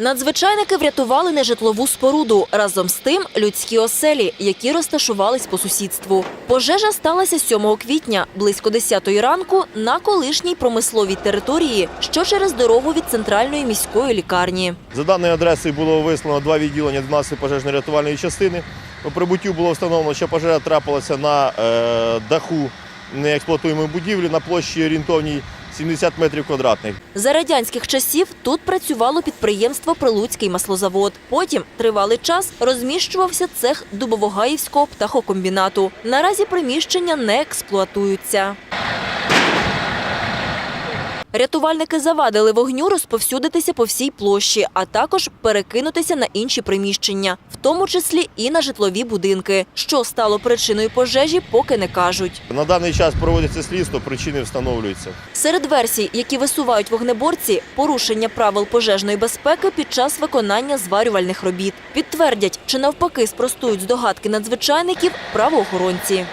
Надзвичайники врятували нежитлову споруду. Разом з тим людські оселі, які розташувались по сусідству. Пожежа сталася 7 квітня близько 10 ранку на колишній промисловій території, що через дорогу від центральної міської лікарні. За даною адресою було вислано два відділення 12 пожежно-рятувальної частини. По прибуттю було встановлено, що пожежа трапилася на е, даху неексплуатуємої будівлі на площі орієнтовній 70 метрів квадратних. За радянських часів тут працювало підприємство Прилуцький маслозавод. Потім тривалий час розміщувався цех Дубовогаївського птахокомбінату. Наразі приміщення не експлуатуються. Рятувальники завадили вогню розповсюдитися по всій площі, а також перекинутися на інші приміщення, в тому числі і на житлові будинки. Що стало причиною пожежі, поки не кажуть. На даний час проводиться слідство, причини встановлюються. Серед версій, які висувають вогнеборці, порушення правил пожежної безпеки під час виконання зварювальних робіт. Підтвердять чи навпаки спростують здогадки надзвичайників правоохоронці.